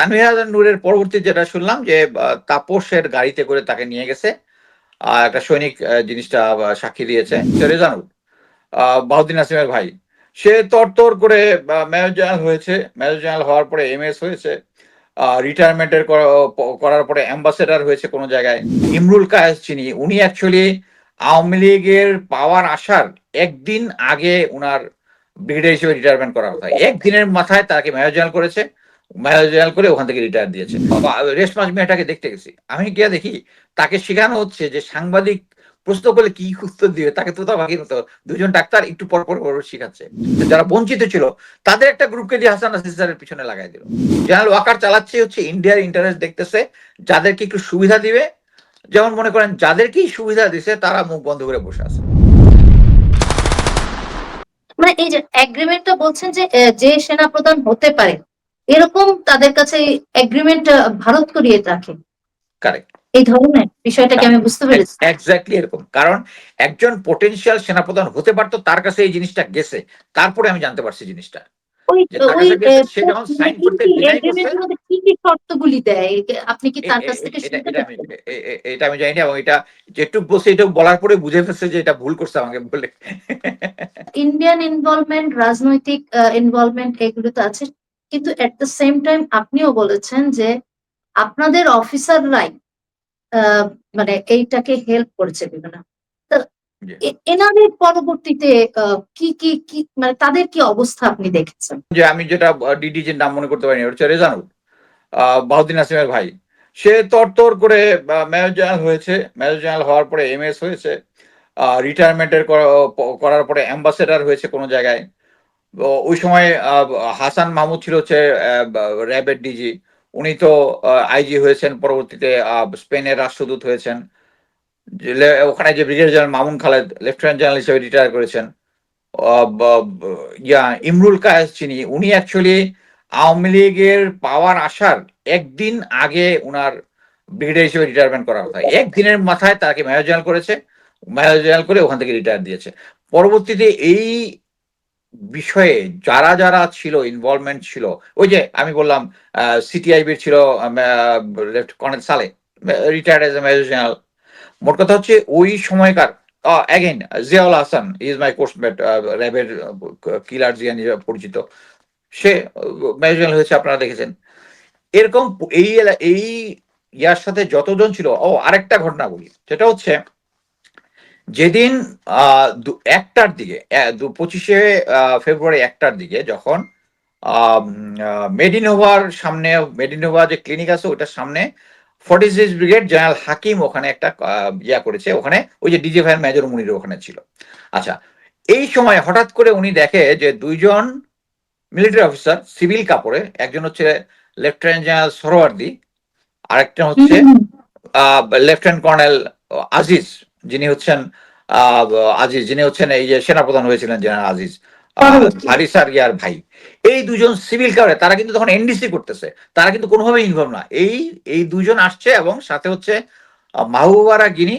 তানভীর নূরের পরবর্তী যেটা শুনলাম যে তাপসের গাড়িতে করে তাকে নিয়ে গেছে। আহ, একটা সৈনিক জিনিসটা সাক্ষী দিয়েছে। রেজানুল বাহুদ্দিন নাসিমের ভাই। সে তরতর করে মেজর জেনারেল হয়েছে। মেজর জেনারেল হওয়ার পরে এমএস হয়েছে। রিটায়ারমেন্টের করার পরে অ্যাম্বাসেডার হয়েছে কোনো জায়গায়। ইমরুল কায়েস চিনি উনি অ্যাকচুয়ালি আওয়ামী লীগের পাওয়ার আসার একদিন আগে উনার ব্রিগেডিয়ার হিসেবে রিটায়ারমেন্ট করার কথা একদিনের মাথায় তাকে মেজর জেনারেল করেছে। জেনারেল করে ওখান থেকে রিটায়ার দিয়েছে। রেশমাজ মেয়েটাকে দেখতে গেছি। আমি দেখি, তাকে শেখানো হচ্ছে যে সাংবাদিক প্রশ্ন করলে কি উত্তর দিবে, তাকে তো মতো দুজন ডাক্তার একটু পর পর পর শিখাচ্ছে। যারা বঞ্চিত ছিল, তাদের একটা গ্রুপকে দিয়ে হাসান নাসির পিছনে লাগাই দিল। জেনারেল ওয়াকার চালাচ্ছে হচ্ছে ইন্ডিয়ার ইন্টারেস্ট দেখতেছে, যাদেরকে একটু সুবিধা দিবে। যেমন মনে করেন, যাদেরকেই সুবিধা দিছে, তারা মুখ বন্ধ করে বসে আছে। মানে এই যে এগ্রিমেন্টটা বলছেন যে যে সেনা প্রধান হতে পারে এরকম তাদের কাছে এগ্রিমেন্ট ভারত করিয়ে রাখে। কারেক্ট এই ধরনের বিষয়টাকে আমি বুঝতে পেরেছি। এক্স্যাক্টলি এরকম। কারণ একজন পোটেনশিয়াল সেনাপ্রধান হতে পারতো তার কাছে এই জিনিসটা গেছে। তারপরে আমি জানতে পারছি জিনিসটা। এটা আমি জানি এবং যেটুকু এটা বলার পরে বুঝে ফেলছে যে এটা ভুল করছে আমাকে বলে। ইন্ডিয়ান ইনভলভমেন্ট রাজনৈতিক ইনভলভমেন্ট এগুলো তো আছে। কিন্তু এট দ্য সেম টাইম আপনিও বলেছেন যে আপনাদের অফিসাররাই মানে এইটাকে হেল্প করেছে বিভিন্ন। এনাদের পরবর্তীতে কি কি কি মানে তাদের কি অবস্থা আপনি দেখেছেন? যে আমি যেটা ডিডি যে নাম মনে করতে পারিনি হচ্ছে রেজানুল বাহুদ্দিন নাসিমের ভাই। সে তরতর করে মেজর জেনারেল হয়েছে। মেজর জেনারেল হওয়ার পরে এমএস হয়েছে। রিটায়ারমেন্টের করার পরে অ্যাম্বাসেডার হয়েছে কোনো জায়গায়। ওই সময় হাসান মাহমুদ ছিল হচ্ছে র্যাবের ডিজি। উনি তো আইজি হয়েছেন, পরবর্তীতে স্পেনের রাষ্ট্রদূত হয়েছেন। ওখানে যে brigadier general Mamun Khaled, lieutenant general হিসেবে রিটায়ার করেছেন। ইয়া, ইমরুল কায়েস চিনি উনি অ্যাকচুয়ালি আওয়ামী লীগের পাওয়ার আসার একদিন আগে উনার ব্রিগেডিয়ার হিসেবে রিটায়ারমেন্ট করার কথা। একদিনের মাথায় তাকে মেজর জেনারেল করেছে মেজর জেনারেল করে ওখান থেকে রিটায়ার দিয়েছে। পরবর্তীতে এই বিষয়ে যারা যারা ছিল ইনভলভমেন্ট ছিল, ওই যে আমি বললাম সিটিআইবির ছিল কর্নেল সালে retired as a major general মোট কথা হচ্ছে ওই সময়কার again Ziaul Hasan is my coursemate র্যাবের কিলার জিয়া নিজে পরিচিত। সে মেজর জেনারেল হয়েছে, আপনারা দেখেছেন। এরকম এই এই ইয়ার সাথে যতজন ছিল, ও, আরেকটা ঘটনা বলি। সেটা হচ্ছে যেদিন একটার দিকে পঁচিশে ফেব্রুয়ারি একটার দিকে যখন আহ, মেডিনোভার সামনে মেডিনোভা যে ক্লিনিক আছে ওটার সামনে forty six brigade general Hakim ওখানে একটা ইয়া করেছে ওখানে ওই যে ডিজে ভাইয়ের মেজর মুনির ওখানে ছিল। আচ্ছা এই সময় হঠাৎ করে উনি দেখে যে দুইজন মিলিটারি অফিসার সিভিল কাপড়ে একজন হচ্ছে লেফটেন্যান্ট জেনারেল সরোয়ার্দি আরেকটা হচ্ছে লেফটেন্যান্ট কর্নেল আজিজ যিনি হচ্ছেন আজিজ যিনি হচ্ছেন এই যে সেনাপ্রধান হয়েছিলেন জেনারেল আজিজ। হারিসার ইয়ার ভাই। এই দুজন সিভিল কারে তারা কিন্তু তখন এনডিসি করতেছে তারা কিন্তু কোনোভাবে ইনভলভ না। এই এই দুজন আসছে এবং সাথে হচ্ছে মাহবুবারা গিনি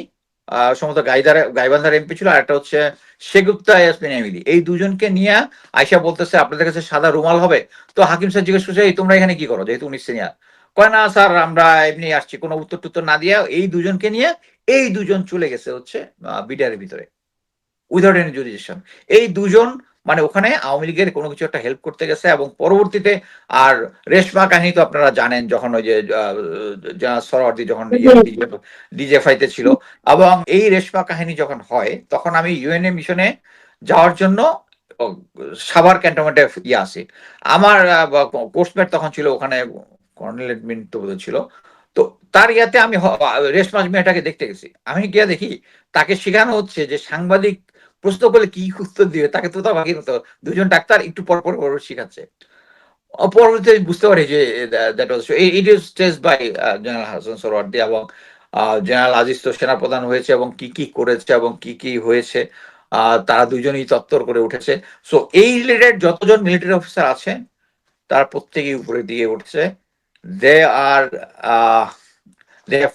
সম্ভবত গাইদার গাইবান্ধার এমপি ছিল আর একটা হচ্ছে শেগুপ্তা ইয়াসমিন এমিলি। এই দুজনকে নিয়ে আয়সা বলতেছে আপনাদের কাছে সাদা রুমাল হবে? তো হাকিম স্যার জিজ্ঞেস করছে "এই তোমরা এখানে কি করো? যেহেতু উনি সিনিয়র কয় না স্যার আমরা এমনি আসছি কোনো উত্তর টুত্তর না দিয়ে এই দুজনকে নিয়ে এই দুজন চলে গেছে হচ্ছে বিডিআর ভিতরে উইদাউট এনি জুডিশন এই দুজন মানে ওখানে আওয়ামী লীগের কোনো কিছু একটা হেল্প করতে গেছে এবং পরবর্তীতে আর রেশমা কাহিনী তো আপনারা জানেন যখন ওই যে সরওয়ার্দি যখন ডিজেফাইতে ছিল এবং এই রেশমা কাহিনী যখন হয় তখন আমি ইউএনএ মিশনে যাওয়ার জন্য সাভার ক্যান্টনমেন্টে ইয়ে আসি আমার কোর্সমেট তখন ছিল ওখানে কর্নেল মিন্টু বোধহয় ছিল। তো তার ইয়াতে আমি রেশমাজ মেয়েটাকে দেখতে গেছি। আমি গিয়ে দেখি তাকে শেখানো হচ্ছে যে সাংবাদিক প্রশ্ন করলে কি উত্তর দিবে তাকে তো বাকির মতো দুজন ডাক্তার একটু পর পর পর শিখাচ্ছে। পরবর্তীতে বুঝতে পারি যে that was it is test by general Hasan Suhrawardy এবং জেনারেল আজিজ তো সেনাপ্রধান হয়েছে এবং কি কি করেছে এবং কি কি হয়েছে আহ, তারা দুজনেই তত্তর করে উঠেছে। সো এই রিলেটেড যতজন মিলিটারি অফিসার আছে তার প্রত্যেকেই উপরে দিয়ে উঠছে। They are they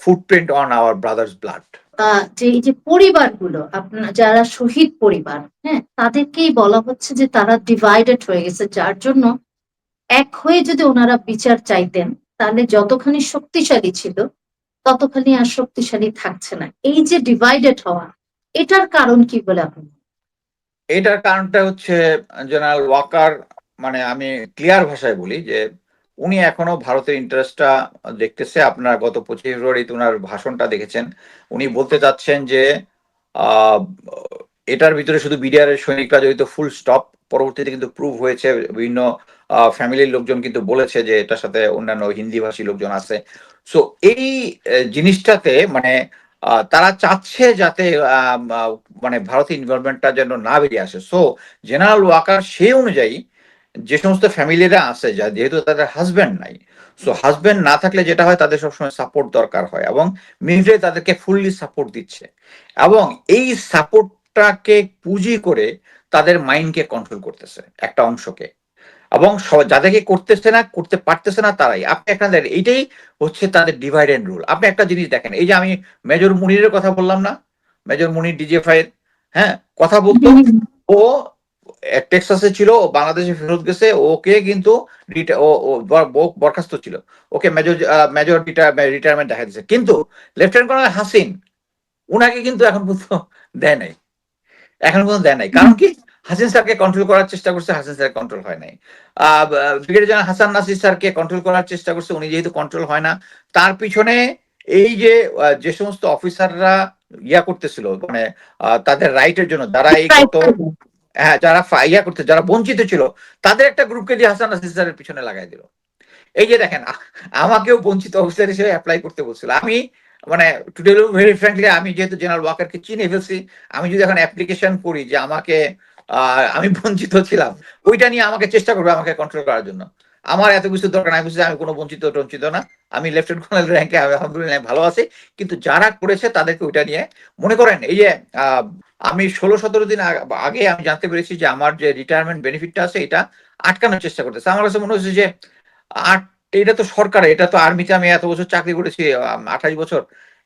footprint on our brothers blood ah, যে এই যে পরিবারগুলো আপনার যারা শহীদ পরিবার হ্যাঁ তাদেরকেই বলা হচ্ছে যে তারা ডিভাইডেড হয়ে গেছে যার জন্য এক হয়ে যদি ওনারা বিচার চাইতেন তাহলে যতখানি শক্তিশালী ছিল ততখানি আর শক্তিশালী থাকছে না। এই যে ডিভাইডেড হওয়া এটার কারণ কি বলে আপনি? এটার কারণটা হচ্ছে জেনারেল ওয়াকার মানে আমি ক্লিয়ার ভাষায় বলি যে উনি এখনও ভারতের ইন্টারেস্টটা দেখতেছে। আপনারা গত পঁচিশ ফেব্রুয়ারিতে ওনার ভাষণটা দেখেছেন। উনি বলতে চাচ্ছেন যে এটার ভিতরে শুধু বিডিআর এর সৈনিকরা জড়িত ফুল স্টপ পরবর্তীতে কিন্তু প্রুভ হয়েছে, বিভিন্ন ফ্যামিলির লোকজন কিন্তু বলেছে যে, এটার সাথে অন্যান্য হিন্দি ভাষী লোকজন আছে। সো এই জিনিসটাতে মানে তারা চাচ্ছে যাতে মানে ভারতীয় ইনভলভমেন্টটা যেন না বেরিয়ে আসে। সো জেনারেল ওয়াকার সেই অনুযায়ী যে সমস্ত ফ্যামিলিরা আছে যা যেহেতু তাদের হাজবেন্ড নাই সো হাজবেন্ড না থাকলে যেটা হয় তাদের সবসময় সাপোর্ট দরকার হয় এবং মিলিটারি তাদেরকে ফুললি সাপোর্ট দিচ্ছে এবং এই সাপোর্টটাকে পুঁজি করে তাদের মাইন্ডকে কন্ট্রোল করতেছে একটা অংশকে এবং যাদেরকে করতেছে না করতে পারতেছে না তারাই। আপনি একটা দেখেন এইটাই হচ্ছে তাদের ডিভাইড এন্ড রুল আপনি একটা জিনিস দেখেন এই যে আমি মেজর মুনিরের কথা বললাম না? মেজর মুনির ডিজিএফআই হ্যাঁ? কথা বলতো ও টেক্সাসে ছিল বাংলাদেশে ফেরত গেছে ওকে কিন্তু বরখাস্ত ছিল। ওকে মেজর মেজর রিটায়ারমেন্ট দেখা দিচ্ছে কিন্তু লেফটেন্যান্ট কর্নেল হাসিন উনাকে কিন্তু এখন পর্যন্ত দেয় নাই। এখন পর্যন্ত দেয় নাই। কারণ কি? হাসিন স্যারকে কন্ট্রোল করার চেষ্টা করছে হাসিন স্যার কন্ট্রোল হয় নাই। ব্রিগেডিয়ার জেনারেল হাসান নাসির স্যারকে কন্ট্রোল করার চেষ্টা করছে উনি যেহেতু কন্ট্রোল হয় না তার পিছনে এই যে যে সমস্ত অফিসাররা ইয়া করতেছিল মানে তাদের রাইটের জন্য যারা এই হ্যাঁ যারা ইয়া করতে, যারা বঞ্চিত ছিল, তাদের একটা গ্রুপকে দিয়ে হাসান নাসির পিছনে লাগাই দিল। এই যে দেখেন আমাকেও বঞ্চিত অফিসার হিসেবে অ্যাপ্লাই করতে বলছিল। আমি মানে টুডে ভেরি ফ্র্যাঙ্কলি আমি যেহেতু জেনারেল ওয়াকারকে চিনে ফেলছি, আমি যদি এখন অ্যাপ্লিকেশন করি যে আমাকে আমি বঞ্চিত ছিলাম, ওইটা নিয়ে আমাকে চেষ্টা করবে আমাকে কন্ট্রোল করার জন্য। আমার এত কিছু দরকার আমি বুঝছি আমি কোনো বঞ্চিত, টঞ্চিত না। আমি লেফটেন্যান্ট কর্নেল র্যাঙ্কে আলহামদুলিল্লাহ ভালো আছি। কিন্তু যারা করেছে তাদেরকে ওইটা নিয়ে মনে করেন, এই যে আমি ষোলো, সতেরো দিন আগে আমি জানতে পেরেছি যে আমার যে রিটায়ারমেন্ট বেনিফিটটা আছে, এটা আটকানোর চেষ্টা করতেছে। আমার কাছে মনে হচ্ছে যে, আট, এটা তো সরকার, এটা তো আর্মিতে আমি এত বছর চাকরি করেছি আঠাশ বছর।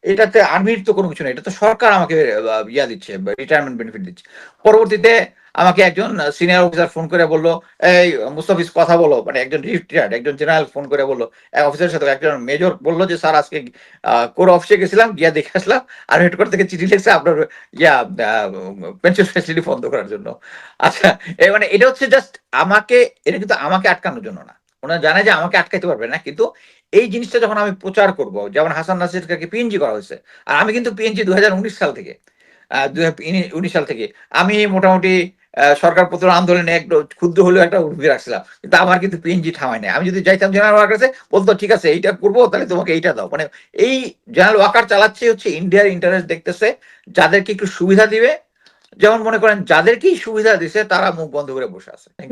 এটাতে আর্মির তো কোনো কিছু নেই। এটা তো সরকার আমাকে ইয়া দিচ্ছে রিটায়ারমেন্ট বেনিফিট দিচ্ছে। পরবর্তীতে আমাকে একজন সিনিয়র অফিসার ফোন করে বলল, এই, মুস্তাফিজ, কথা বলো। মানে একজন রিটায়ার্ড একজন জেনারেল ফোন করে বলল। এক অফিসারের সাথে একজন মেজর বলল যে, স্যার, আজকে কোর অফিসে গেছিলাম, গিয়া দেখে আসলাম। আর হেডকোয়ার্টার থেকে চিঠি লিখছে আপনার, ইয়া পেনশন ফ্যাসিলিটি বন্ধ করার জন্য। আচ্ছা মানে এটা হচ্ছে জাস্ট আমাকে, এটা কিন্তু আমাকে আটকানোর জন্য না। ওনারা জানে যে আমাকে আটকাইতে পারবে না, কিন্তু এই জিনিসটা যখন আমি প্রচার করব, যেমন হাসান নাসিরকে পিএনজি করা হয়েছে, আর আমি কিন্তু পিএনজি দুই হাজার উনিশ সাল থেকে উনিশ সাল থেকে, আমি মোটামুটি সরকার প্রতিরোধ আন্দোলনে একটু ক্ষুদ্র হলেও একটা উর্মি রাখছিলাম। কিন্তু আমার কিন্তু পিএনজি থামাই নাই। আমি যদি চাইতাম জেনারেল ওয়াকার কাছে বলতো ঠিক আছে এইটা করব তাহলে তোমাকে এইটা দাও। মানে এই জেনারেল ওয়াকার চালাচ্ছে হচ্ছে ইন্ডিয়ার ইন্টারেস্ট দেখতেছে যাদেরকে একটু সুবিধা দিবে। যেমন মনে করেন যাদেরকেই সুবিধা দিছে তারা মুখ বন্ধ করে বসে আছে। মানে।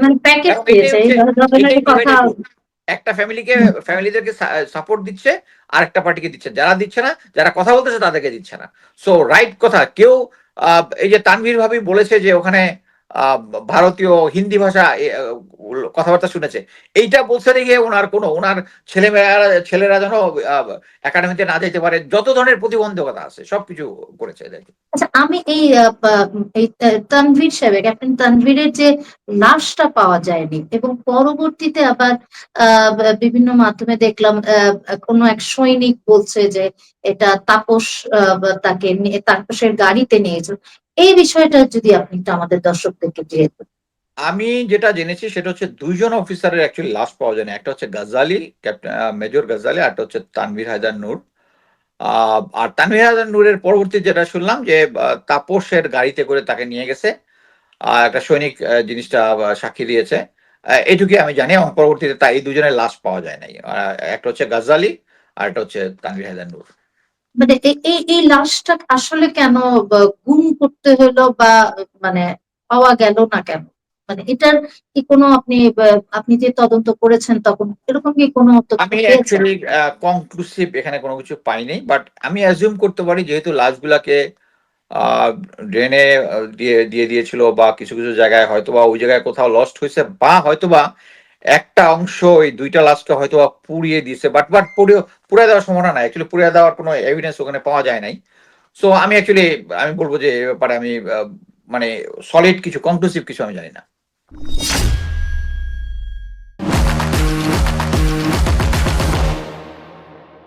একটা ফ্যামিলিকে ফ্যামিলিদেরকে সাপোর্ট দিচ্ছে আর একটা পার্টিকে দিচ্ছে যারা দিচ্ছে না যারা কথা বলতেছে তাদেরকে দিচ্ছে না। সো রাইট কথা কেউ আহ, এই যে তানভীর ভাবি বলেছে যে ওখানে ভারতীয় হিন্দি ভাষা কথাবার্তা শুনেছে। এইটা বলছে দেখে ওনার কোনো, ওনার ছেলেমেয়েরা, ছেলেরা যেন একাডেমিতে না যেতে পারে, যত ধরনের প্রতিবন্ধকতা আছে, সবকিছু করেছে আচ্ছা আমি এই তানভীর সাহেব ক্যাপ্টেন তানভীরের যে লাশটা পাওয়া যায়নি, এবং পরবর্তীতে আবার বিভিন্ন মাধ্যমে দেখলাম কোনো এক সৈনিক বলছে যে এটা তাপস তাকে তাপসের গাড়িতে নিয়েছিল এই বিষয়টা যদি আপনি একটু আমাদের দর্শকদেরকে দিয়ে আমি যেটা জেনেছি সেটা হচ্ছে দুইজন অফিসারের অ্যাকচুয়ালি লাশ পাওয়া যায় না। একটা হচ্ছে গাজালি ক্যাপ্টেন মেজর গাজালি একটা হচ্ছে তানভীর হায়দার নূর আর তানভীর হায়দার নূরের পরবর্তী যেটা শুনলাম যে তাপসের গাড়িতে করে তাকে নিয়ে গেছে। আর একটা সৈনিক জিনিসটা সাক্ষী দিয়েছে। এইটুকুই আমি জানি এবং পরবর্তীতে তাই দুজনের লাশ পাওয়া যায় নাই। একটা হচ্ছে গাজালি আর একটা হচ্ছে তানভীর হায়দার নূর মানে এই এই লাশটা আসলে কেন গুম করতে হলো বা মানে পাওয়া গেল না কেন? মানে এটার কি কোনো আপনি আপনি যে তদন্ত করেছেন তখন এরকম কি কোনো আমি অ্যাকচুয়ালি কনক্লুসিভ এখানে কোনো কিছু পাইনি বাট আমি অ্যাজিউম করতে পারি যেহেতু লাশগুলাকে ড্রেনে দিয়ে দিয়ে দিয়েছিল বা কিছু কিছু জায়গায় হয়তো বা ওই জায়গায় কোথাও লস্ট হয়েছে বা হয়তো বা একটা অংশ, ওই দুইটা লাশকে হয়তো পুড়িয়ে দিছে বাট বাট পুড়িয়ে পুড়ে দেওয়ার সম্ভাবনা নাই। অ্যাকচুয়ালি পুড়িয়ে দেওয়ার কোনো এভিডেন্স ওখানে পাওয়া যায় নাই। সো আমি অ্যাকচুয়ালি আমি বলব যে এ ব্যাপারে আমি মানে সলিড কিছু কনক্লুসিভ কিছু আমি জানি না।